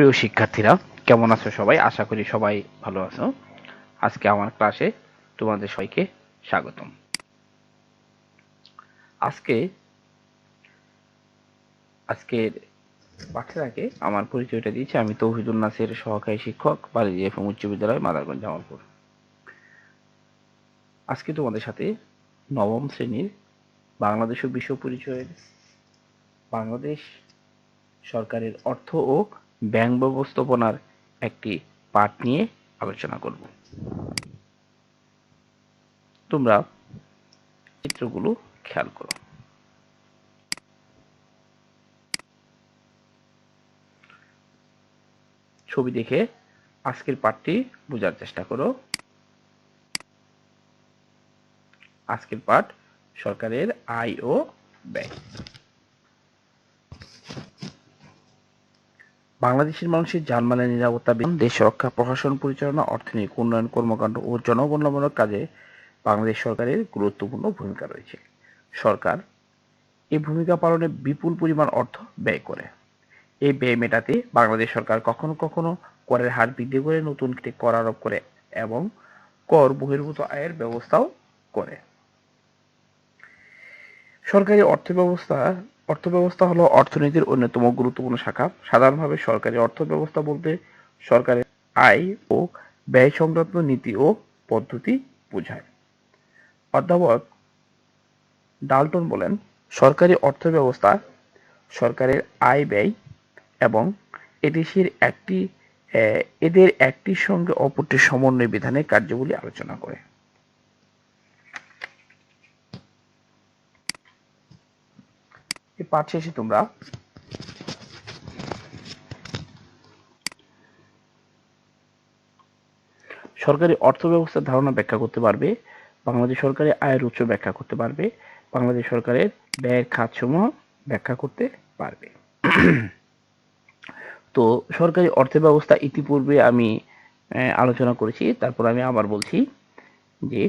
প্রিয় শিক্ষার্থীরা, কেমন আছো সবাই? আশা করি সবাই ভালো আছো। আজকে আমার ক্লাসে তোমাদের সবাইকে স্বাগতম। আজকে, আজকের পাঠের আগে আমার পরিচয়টা দিয়েছি। আমি তৌহিদুল নাসির সহকারী শিক্ষক, বালিজি এফএম উচ্চ বিদ্যালয়, মাদারগঞ্জ, জামালপুর। আজকে তোমাদের সাথে নবম শ্রেণির বাংলাদেশ ও বিশ্ব পরিচয়ের বাংলাদেশ সরকারের অর্থ ও ব্যাংক ব্যবস্থাপনার একটি পাঠ নিয়ে আলোচনা করব। তোমরা চিত্রগুলো খেয়াল করো। ছবি দেখে আজকের পাঠটি বোঝার চেষ্টা করো। আজকের পাঠ সরকারের আয় ও ব্যয়। বাংলাদেশের মানুষের জানমালের নিরাপত্তা দেশ রক্ষা, প্রশাসন পরিচালনা, অর্থনৈতিক উন্নয়ন, কর্মকাণ্ড ও জনগণনামূলক কাজে বাংলাদেশ সরকারের গুরুত্বপূর্ণ ভূমিকা রয়েছে। সরকার এই ভূমিকা পালনে বিপুল পরিমাণ অর্থ ব্যয় করে। এই ব্যয় মেটাতে বাংলাদেশ সরকার কখনো কখনো করের হার বৃদ্ধি করে, নতুন কর আরোপ করে এবং কর বহির্ভূত আয়ের ব্যবস্থাও করে। সরকারি অর্থ ব্যবস্থা অর্থ ব্যবস্থা হলো অর্থনীতির অন্যতম গুরুত্বপূর্ণ শাখা। সাধারণভাবে সরকারি অর্থ ব্যবস্থা বলতে সরকারের আয় ও ব্যয় সংক্রান্ত নীতি ও পদ্ধতি বোঝায়। অধ্যাপক ডালটন বলেন, সরকারি অর্থ ব্যবস্থা সরকারের আয়, ব্যয় এবং এদেশের একটি এদের একটির সঙ্গে অপরটির সমন্বয় বিধানের কার্যগুলি আলোচনা করে। এই পাঠ শেষে তোমরা সরকারি অর্থ ব্যবস্থার ধারণা ব্যাখ্যা করতে পারবে, বাংলাদেশ সরকারের আয়ের উৎস ব্যাখ্যা করতে পারবে, বাংলাদেশ সরকারের ব্যয়ের খাতসমূহ ব্যাখ্যা করতে পারবে। তো সরকারি অর্থ ব্যবস্থা ইতিপূর্বে আমি আলোচনা করেছি, তারপর আমি আবার বলছি যে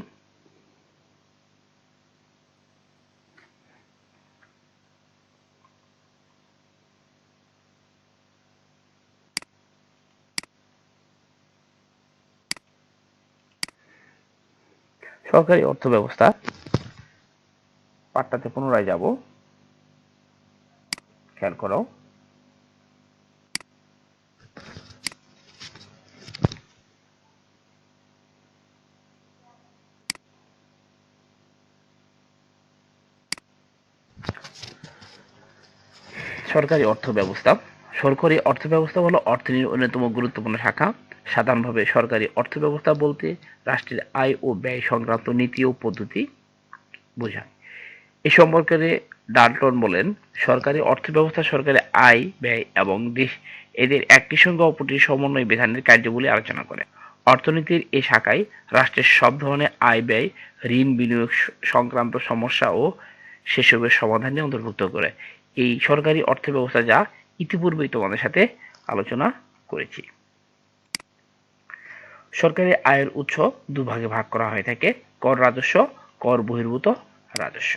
সরকারি অর্থ ব্যবস্থা পাঠটাতে পুনরায় যাব। খেয়াল করো। সরকারি অর্থ ব্যবস্থা সরকারি অর্থব্যবস্থা হলো অর্থনীতির অন্যতম গুরুত্বপূর্ণ শাখা। সাধারণভাবে সরকারি অর্থব্যবস্থা বলতে রাষ্ট্রের আয় ও ব্যয় সংক্রান্ত নীতি ও পদ্ধতি বোঝায়। এ সম্পর্কে ডাল্টন বলেন, সরকারি অর্থ ব্যবস্থা সরকারের আয়, ব্যয় এবং দেশ, এদের একটি সঙ্গে অপরটির সমন্বয় বিধানের কার্যগুলি আলোচনা করে। অর্থনীতির এ শাখায় রাষ্ট্রের সব ধরনের আয়, ব্যয়, ঋণ বিনিয়োগ সংক্রান্ত সমস্যা ও সেসবের সমাধানে অন্তর্ভুক্ত করে। এই সরকারি অর্থব্যবস্থা যা ইতিপূর্বেই তোমাদের সাথে আলোচনা করেছি। সরকারি আয়ের উৎস দুভাগে ভাগ করা হয়ে থাকে, কর রাজস্ব, কর বহির্ভূত রাজস্ব।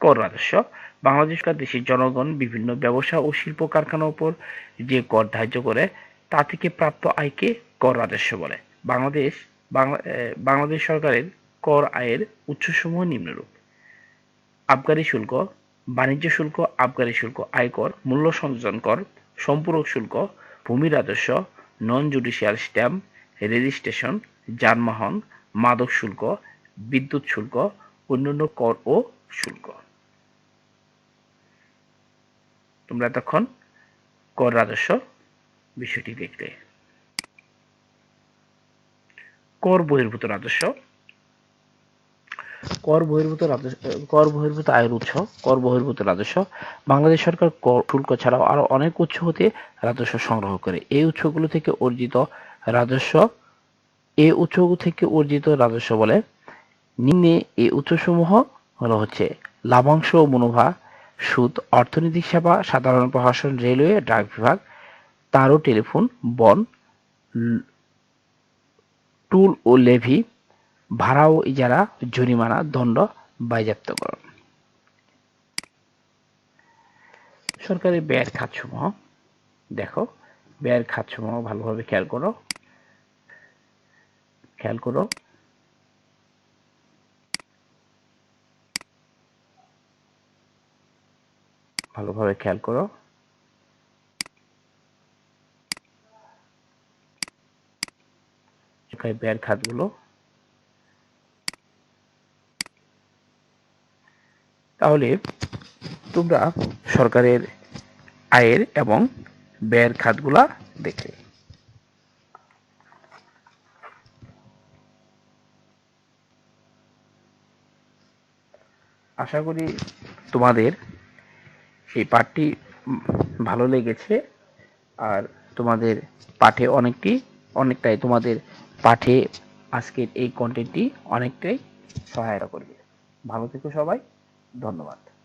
কর রাজস্ব, বাংলাদেশ দেশের জনগণ বিভিন্ন ব্যবসা ও শিল্প কারখানার উপর যে কর ধার্য করে, তা থেকে প্রাপ্ত আয়কে কর রাজস্ব বলে। বাংলাদেশ বাংলাদেশ সরকারের কর আয়ের উৎসসমূহ নিম্নরূপ। আবগারি শুল্ক, বাণিজ্য শুল্ক, আবগারি শুল্ক, আয়কর, মূল্য সংযোজন কর, সম্পূরক শুল্ক, ভূমি রাজস্ব, নন জুডিশিয়াল স্ট্যাম্প, রেজিস্ট্রেশন, যানবাহন, মাদক শুল্ক, বিদ্যুৎ শুল্ক, অন্যান্য কর ও শুল্ক। তোমরা এতক্ষণ কর রাজস্ব বিষয়টি দেখলে কর বহির্ভূত রাজস্ব কর বহির্ভূত রাজস্ব, কর বহির্ভূত আয়ের উৎস, কর বহির্ভূত রাজস্ব। বাংলাদেশ সরকার কর শুল্ক ছাড়াও আরও অনেক উৎস হতে রাজস্ব সংগ্রহ করে। এই উৎসগুলো থেকে অর্জিত রাজস্ব, এই উৎস থেকে অর্জিত রাজস্ব বলে নিম্নে এই উৎসসমূহ হলো হচ্ছে লাভাংশ ও মুনাফা, সুদ, অর্থনৈতিক সেবা, সাধারণ প্রশাসন, রেলওয়ে, ডাক বিভাগ, তারও টেলিফোন, বন, টুল ও লেভি ভাড়া ও ইজারা জরিমানা, দণ্ড বাজেয়াপ্তকরণ সরকারি ব্যয়ের খাতসমূহ, দেখো, ব্যয়ের খাতসমূহ ভালোভাবে খেয়াল করো। খেয়াল করো। ভালোভাবে খেয়াল করো। ব্যয়ের খাতগুলো তাহলে তোমরা সরকারের আয়ের এবং ব্যয়ের খাতগুলা দেখে আশা করি তোমাদের এই পাঠটি ভালো লেগেছে আর তোমাদের পাঠে অনেকটি, অনেকটাই তোমাদের পাঠে আজকের এই কন্টেন্টটি অনেকটাই সহায়তা করবে। ভালো থেকো সবাই। ধন্যবাদ।